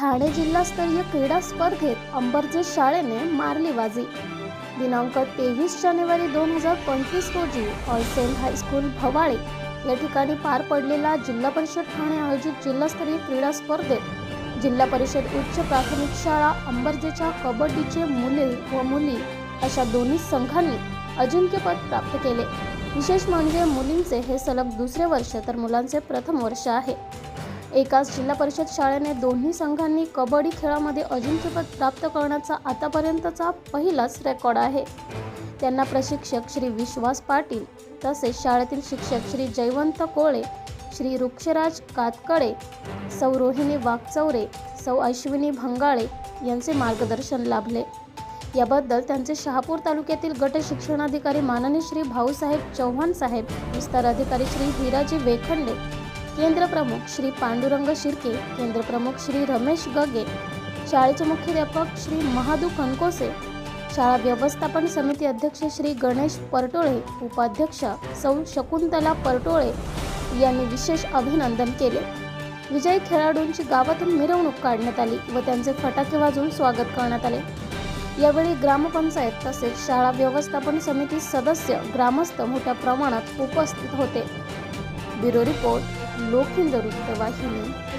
ठाणे जिल्हास्तरीय क्रीडा स्पर्धेत अंबरजे शाळेने मारली बाजी. दिनांक तेवीस जानेवारी दोन हजार पंचवीस रोजी ऑलसेंट हायस्कूल भवाळे या ठिकाणी पार पडलेला जिल्हा परिषद ठाणे आयोजित जिल्हास्तरीय क्रीडा स्पर्धेत जिल्हा परिषद उच्च प्राथमिक शाळा अंबरजेच्या कबड्डीचे मुले व मुली अशा दोन्ही संघांनी अजिंक्यपद प्राप्त केले. विशेष म्हणजे मुलींचे हे सलग दुसरे वर्ष तर मुलांचे प्रथम वर्ष आहे. एकाच जिल्हा परिषद शाळेने दोन्ही संघांनी कबड्डी खेळामध्ये अजिंक्यपद प्राप्त करण्याचा आतापर्यंतचा पहिलाच रेकॉर्ड आहे. त्यांना प्रशिक्षक श्री विश्वास पाटील तसेच शाळेतील शिक्षक श्री जयवंत कोळे श्री वृक्षराज कातकडे सौ रोहिणी वाघचौरे सौ अश्विनी भंगाळे यांचे मार्गदर्शन लाभले. याबद्दल त्यांचे शहापूर तालुक्यातील गट शिक्षणाधिकारी माननीय श्री भाऊसाहेब चव्हाण साहेब विस्तार अधिकारी श्री हिराजी वेखंडे केंद्रप्रमुख श्री पांडुरंग शिर्के केंद्रप्रमुख श्री रमेश गगे शाळेचे मुख्याध्यापक श्री महादू कणकोसे शाळा व्यवस्थापन समिती अध्यक्ष श्री गणेश परटोळे उपाध्यक्ष सौ शकुंतला परटोळे यांनी विशेष अभिनंदन केले. विजयी खेळाडूंची गावातून मिरवणूक काढण्यात आली व त्यांचे फटाके वाजवून स्वागत करण्यात आले. यावेळी ग्रामपंचायत तसेच शाळा व्यवस्थापन समिती सदस्य ग्रामस्थ मोठ्या प्रमाणात उपस्थित होते. Bureau report. लोकहिंद वृत्तवाहिनी